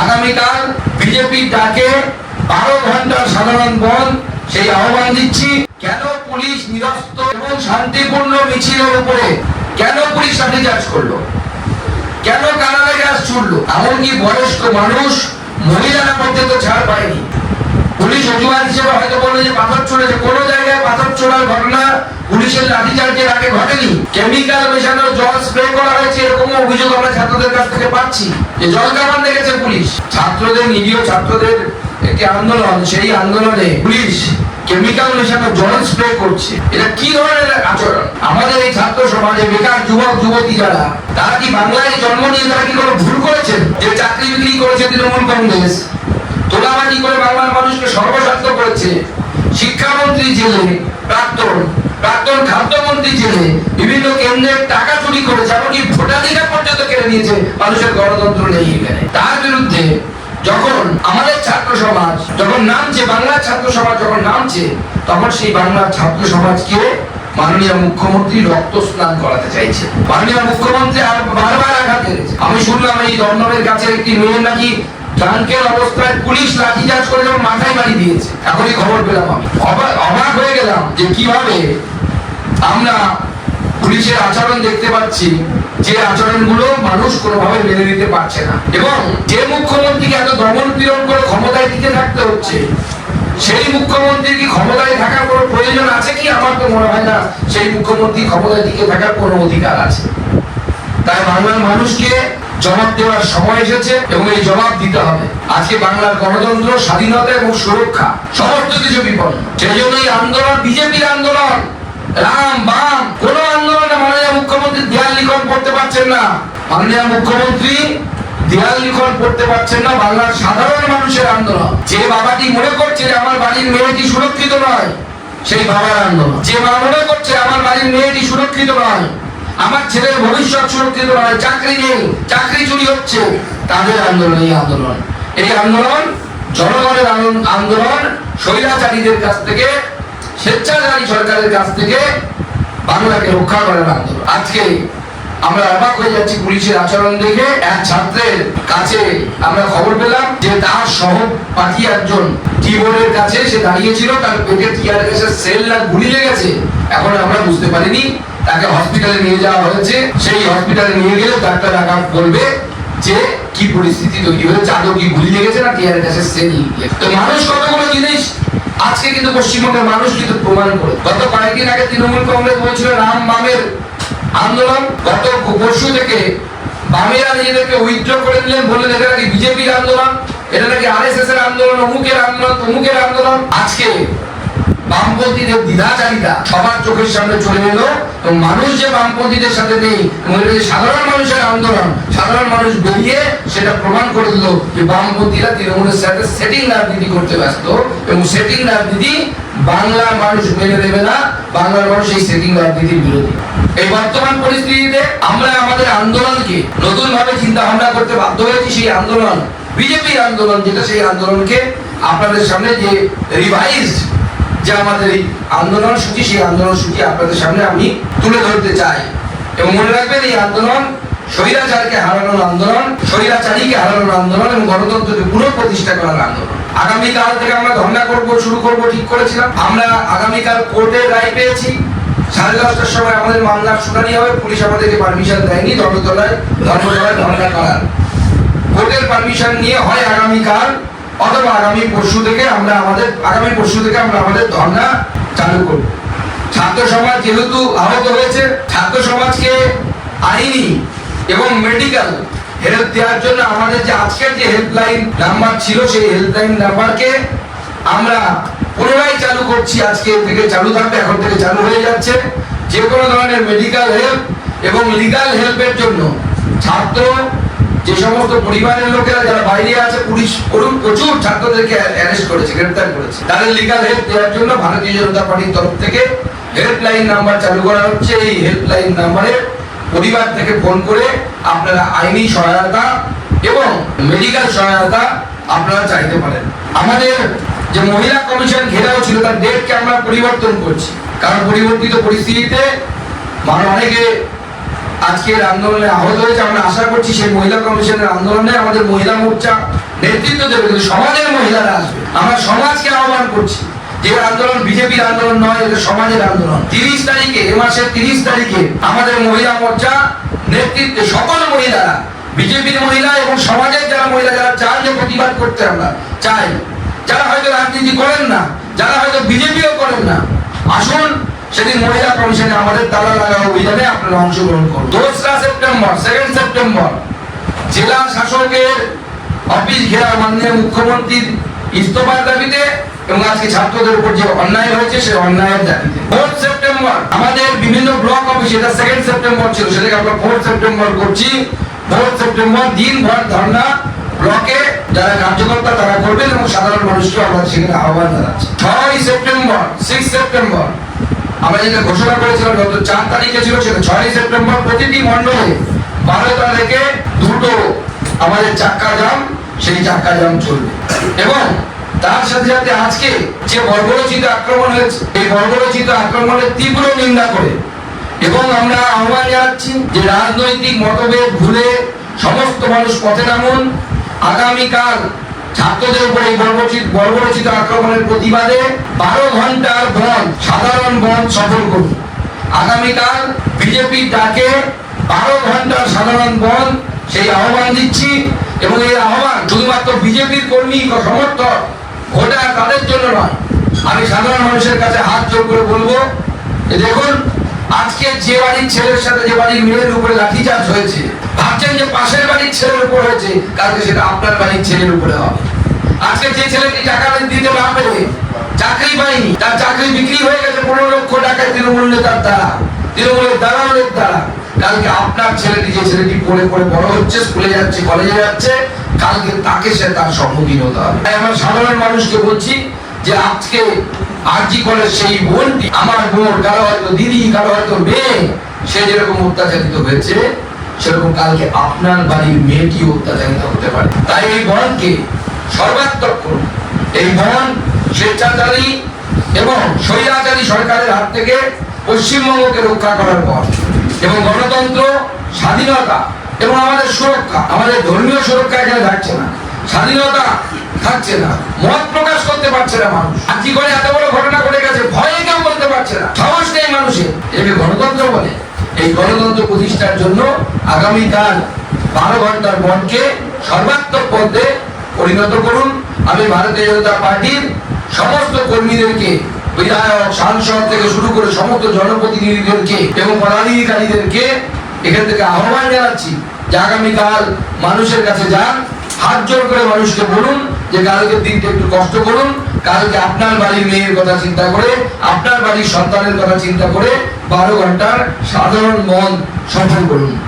আগামীকাল বিজেপি ডাকে বারো ঘণ্টার সাধারণ বন্ধ সেই আহ্বান দিচ্ছি। কেন পুলিশ নিরস্ত এবং শান্তিপূর্ণ মিছিলের উপরে কেন পুলিশ লাঠিচার্জ করল? কেন কানাডা গ্যাস ছুটলো? এমনকি বয়স্ক মানুষ মহিলারা পর্যন্ত ছাড় পায়নি। পুলিশ অজুহাত হিসেবে হয়তো বলল যে পাথর ছুড়েছে কোনো জায়গায় পাথর ছোড়ার ঘটনা পুলিশের লাঠিচার্জের আগে ঘটেনি। কেমিক্যাল মেশানো জল স্প্রে করা হয়েছে এরকম অভিযোগ আমরা ছাত্রদের কাছ থেকে পাচ্ছি। যে জল কামান দেখেছে পুলিশ। ছাত্রদের, নিরীহ ছাত্রদের একটি আন্দোলন, সেই আন্দোলনে পুলিশ কেমিক্যাল মেশানো জল স্প্রে করছে। এটা কি ধরনের আচরণ? আমাদের এই ছাত্র সমাজে বেকার যুবক, যুবতী যারা, তারা কি বাংলায় জন্ম নিয়ে তারা কি কোনো ভুল করেছেন? যে চাকরি বিক্রি করেছে তৃণমূল কংগ্রেস তোলাবাজি করে বাংলার মানুষকে সর্বস্বার্থ করেছে শিক্ষামন্ত্রী জেলে, প্রাক্তন প্রাক্তন খাদ্যমন্ত্রী জেলে, বিভিন্ন কেন্দ্রের টাকা চুরি করেছে, এমনকি ভোটাধিকার পর্যন্ত কেড়ে নিয়েছে, মানুষের গণতন্ত্র নেই এখানে। তার বিরুদ্ধে যখন আমাদের ছাত্র সমাজ যখন নামছে, বাংলার ছাত্র সমাজ যখন নামছে, তখন সেই বাংলার ছাত্র সমাজকে মাননীয় মুখ্যমন্ত্রী রক্ত স্নান করাতে চাইছে। মাননীয় মুখ্যমন্ত্রী আর বারবার আঘাত এনেছে আমি শুনলাম এই দমদমের কাছে একটি মেয়ের নাকি ট্রাঙ্কের অবস্থায় পুলিশ লাঠিচার্জ করে যখন মাথায় বাড়ি দিয়েছে, এখনই খবর পেলাম আমি। অবাক হয়ে গেলাম যে কীভাবে আমরা পুলিশের আচরণ দেখতে পাচ্ছি, যে আচরণগুলো মানুষ কোনোভাবে মেনে নিতে পারছে না। এবং যে মুখ্যমন্ত্রীকে এত দমন পীড়ন করে ক্ষমতায় টিকে থাকতে হচ্ছে, সেই মুখ্যমন্ত্রীর কি ক্ষমতায় থাকার কোনো প্রয়োজন আছে কি? আমার তো মনে হয় না সেই মুখ্যমন্ত্রী ক্ষমতায় টিকে থাকার কোনো অধিকার আছে। তাই বাংলার মানুষকে জবাব দেওয়ার সময় এসেছে এবং এই জবাব দিতে হবে। আজকে বাংলার গণতন্ত্র, স্বাধীনতা এবং সুরক্ষা সমস্ত কিছু বিপন্ন সেই জন্য এই আন্দোলন, বিজেপির আন্দোলন, রাম, বাম, কোন আন্দোলনে মাননীয় মুখ্যমন্ত্রী দেয়াল লিখন করতে পারছেন না। মাননীয় মুখ্যমন্ত্রী দেয়াল লিখন করতে পারছেন না, বাংলার সাধারণ মানুষের আন্দোলন। যে বাবাটি মনে করছে আমার বাড়ির মেয়েটি সুরক্ষিত নয়, সেই বাবার আন্দোলন। যে মা মনে করছে আমার বাড়ির মেয়েটি সুরক্ষিত নয় আমার ছেলের ভবিষ্যৎ সুরক্ষিত নয়, চাকরি নেই, চাকরি চুরি হচ্ছে। তাদের আন্দোলন, এই আন্দোলন। এই আন্দোলন, জনগণের আন্দোলন- স্বৈরাচারীদের কাছ থেকে, স্বেচ্ছাচারী সরকারের কাছ থেকে বাংলাকে রক্ষা করার আন্দোলন। আজকে আমরা অবাক হয়ে যাচ্ছি পুলিশের আচরণ দেখে। এক ছাত্রের কাছে আমরা খবর পেলাম যে তার সহপাঠী একজন কিবোর্ডের কাছে সে দাঁড়িয়েছিল, তার পেটে টিয়ার গ্যাসের সেল না গুলি লেগেছে। এখন আমরা বুঝতে পারিনি তাকে হসপিটালে নিয়ে যাওয়া হয়েছে। সেই হসপিটালে নিয়ে গেলে ডাক্তার আগাম বলবে যে কি পরিস্থিতি তৈরি হয়েছে, আদৌ কি গুলি লেগেছে না টিয়ার গ্যাসের সেল তো মানুষ কতগুলো জিনিস আজকে কিন্তু পশ্চিমবঙ্গের মানুষ কিন্তু প্রমাণ করে। গত কয়েকদিন আগে তৃণমূল কংগ্রেস বলছিল, রাম বামের আন্দোলন। গত পরশু থেকে বামেরা নিজেদেরকে উইথড্র করে নিলেন বললেন, এটা নাকি বিজেপির আন্দোলন? এটা নাকি আরএসএস এর আন্দোলন? অমুকের আন্দোলন? তমুকের আন্দোলন? আজকে বামপন্থীদের দ্বিধাচারিতা সবার চোখের সামনে চলে এলো মানুষ যে বামপন্থীদের সাথে নেই সাধারণ মানুষের আন্দোলন, সাধারণ মানুষ বেরিয়ে সেটা প্রমাণ করে দিল যে বামপন্থীরা তৃণমূলের সাথে সেটিং রাজনীতি করতে ব্যস্ত, এবং সেটিং রাজনীতি বাংলার মানুষ মেনে নেবে না, বাংলার মানুষ এই সেটিং রাজনীতির বিরোধী। এই বর্তমান পরিস্থিতিতে আমরা আমাদের আন্দোলনকে নতুন ভাবে চিন্তা ভাবনা করতে বাধ্য হয়েছি সেই আন্দোলন, বিজেপির আন্দোলন, যেটা সেই আন্দোলনকে আপনাদের সামনে যে রিভাইজড যে আমাদের এই আন্দোলন সূচি, সেই আন্দোলন সূচি আপনাদের সামনে আমি তুলে ধরতে চাই। এবং মনে রাখবেন, এই আন্দোলন স্বৈরাচারকে হারানোর আন্দোলন, স্বৈরাচারীকে হারানোর আন্দোলন এবং গণতন্ত্রকে পুনঃপ্রতিষ্ঠা করার আন্দোলন। আগামীকাল থেকে আমরা ধর্ণা করব, শুরু করব, ঠিক করেছিলাম। আমরা আগামীকাল কোর্টের রায় পেয়েছি। সাড়ে দশটার সময় আমাদের মামলার শুনানি হবে। পুলিশ আমাদেরকে পারমিশন দেয়নি। ধর্মতলায় ধর্মতলায় ধর্ণা করার। কোর্টের পারমিশন নিয়ে হয় আগামীকাল অথবা আগামী পরশু থেকে আমরা আমাদের, আগামী পরশু থেকে আমরা আমাদের ধর্ণা চালু করব। ছাত্র সমাজ যেহেতু আহত হয়েছে, ছাত্র সমাজকে আইনি এবং মেডিকেল হেল্প দেওয়ার জন্য আমাদের যে আজকের যে হেল্পলাইন নাম্বার ছিল, সেই হেল্পলাইন নাম্বারকে আমরা পুনরায় চালু করছি। আজকে থেকে চালু থাকবে, এখন থেকে চালু হয়ে যাচ্ছে। যে কোনো ধরনের মেডিকেল হেল্প এবং লিগাল হেল্পের জন্য ছাত্র যে সমস্ত পরিবারের লোকেরা যারা বাইরে আছে, পুলিশ করুন, প্রচুর ছাত্রদেরকে অ্যারেস্ট করেছে গ্রেফতার করেছে। তাদের লিগাল হেল্প দেওয়ার জন্য ভারতীয় জনতা পার্টির তরফ থেকে হেল্পলাইন নাম্বার চালু করা হচ্ছে। এই হেল্পলাইন নাম্বারে পরিবার থেকে ফোন করে আপনারা আইনি সহায়তা এবং মেডিকেল সহায়তা আপনারা চাইতে পারেন। আমাদের যে মহিলা কমিশন ঘেরাও ছিল, তার ডেটকে আমরা পরিবর্তন করছি। কারণ পরিবর্তিত পরিস্থিতিতে মানে অনেকে আজকের আন্দোলনে আহত হয়েছে, আমরা আশা করছি সেই মহিলা কমিশনের আন্দোলনে আমাদের মহিলা মোর্চা নেতৃত্ব দেবে, কিন্তু সমাজের মহিলারা আসবে। আমরা সমাজকে আহ্বান করছি যে আন্দোলন বিজেপির আন্দোলন নয়, এটা সমাজের আন্দোলন। তিরিশ তারিখে, এ মাসের তিরিশ তারিখে আমাদের মহিলা মোর্চা নেতৃত্বে সকল মহিলারা, বিজেপির মহিলা এবং সমাজের যারা মহিলা, যারা চান যে প্রতিবাদ করতে আমরা চাই, যারা হয়তো রাজনীতি করেন না, যারা হয়তো বিজেপিও করেন না, আসুন সেদিন মহিলা কমিশনে আমাদের তালা লাগা অভিযানে আপনারা অংশগ্রহণ করুন। দোসরা সেপ্টেম্বর সেকেন্ড সেপ্টেম্বর, জেলা শাসকের অফিস ঘেরা মাননীয় মুখ্যমন্ত্রীর ইস্তফার দাবিতে এবং আজকে ছাত্রদের উপর যে অন্যায় হয়েছে সেই অন্যায়ের দাবিতে। ফোর্থ সেপ্টেম্বর, আমাদের বিভিন্ন ব্লক অফিস এটা সেকেন্ড সেপ্টেম্বর ছিল, সেটাকে আমরা ফোর্থ সেপ্টেম্বর করছি। ফোর্থ সেপ্টেম্বর, দিনভর ধর্ণা, ব্লকে যারা কার্যকর্তা তারা করবেন এবং সাধারণ মানুষকে আমরা সেখানে আহ্বান জানাচ্ছি। ছয় সেপ্টেম্বর সিক্স সেপ্টেম্বর আমরা যেটা ঘোষণা করেছিলাম, গত চার তারিখে ছিল, সেটা ছয় সেপ্টেম্বর প্রতিটি মণ্ডলে বারোটা থেকে দুটো আমাদের চাক্কা জাম, সেই চাক্কা জাম চলবে। এবং তার সাথে সাথে আজকে যে বর্বরচিত আক্রমণ হয়েছে, এই বর্বরচিত আক্রমণের তীব্র নিন্দা করে এবং আমরা আহ্বান জানাচ্ছি যে রাজনৈতিক মতভেদ ভুলে সমস্ত মানুষ পথে নামুন। আগামীকাল ছাত্রদের উপর বর্বরচিত আক্রমণের প্রতিবাদে বারো ঘণ্টার বন্ধ সাধারণ বন্ধ সফল করুন। আগামীকাল বিজেপির ডাকে বারো ঘণ্টার সাধারণ বন্ধ সেই আহ্বান দিচ্ছি এবং এই আহ্বান শুধুমাত্র বিজেপির কর্মী সমর্থক, ভোটার তাদের জন্য নয়, আমি সাধারণ মানুষের কাছে হাত জোর করে বলব দেখুন, আজকে যে বাড়ির ছেলের সাথে যে বাড়ির মেয়ের উপরে লাঠিচার্জ হয়েছে যে পাশের বাড়ির ছেলের উপর হয়েছে, কালকে সেটা আপনার বাড়ির ছেলের উপরে হবে। আজকে যে ছেলেটি টাকা দিতে না পেরে চাকরি পায়নি, তার চাকরি বিক্রি হয়ে গেছে পনেরো লক্ষ টাকায় তৃণমূল নেতার দ্বারা, তৃণমূলের দালালের দ্বারা। কালকে আপনার ছেলেটি যে ছেলেটি পড়ে পড়ে বড় হচ্ছে, স্কুলে যাচ্ছে কলেজে যাচ্ছে, কালকে তাকে সে তার সম্মুখীন হতে হবে। তাই আমরা সাধারণ মানুষকে বলছি যে আজকে আরজি কলেজ সেই বোনটি, আমার বোন, কারও হয়তো দিদি, কারও হয়তো মেয়ে, সে যেরকম অত্যাচারিত হয়েছে সেরকম কালকে আপনার বাড়ির মেয়েটি অত্যাচারিত হতে পারে। তাই এই বনকে সর্বাত্মক করুন। এই বন স্বেচ্ছাচারী এবং স্বৈরাচারী সরকারের হাত থেকে পশ্চিমবঙ্গকে রক্ষা করার পর এবং গণতন্ত্র, স্বাধীনতা এবং আমাদের সুরক্ষা, আমাদের ধর্মীয় সুরক্ষা এখানে থাকছে না। স্বাধীনতা থাকছে না। মত প্রকাশ করতে পারছে না মানুষ। আর কি করে? এত বড় ঘটনা ঘটে গেছে। ভয়ে কেউ বলতে পারছে না। সাহস নেই মানুষের। একে গণতন্ত্র বলে। এই গণতন্ত্র প্রতিষ্ঠার জন্য আগামীকাল বারো ঘণ্টার বনকে সর্বাত্মক পদে পরিণত করুন। আমি ভারতীয় জনতা পার্টির সমস্ত কর্মীদেরকে, বিধায়ক, সাংসদ থেকে শুরু করে সমস্ত জনপ্রতিনিধিদেরকে এবং পদাধিকারীদেরকে এখান থেকে আহ্বান জানাচ্ছি যে আগামীকাল মানুষের কাছে যান, হাত জোর করে মানুষকে বলুন যে কালকের দিনটা একটু কষ্ট করুন, কালকে আপনার বাড়ির মেয়ের কথা চিন্তা করে, আপনার বাড়ির সন্তানের কথা চিন্তা করে বারো ঘণ্টার সাধারণ মন সফল করুন।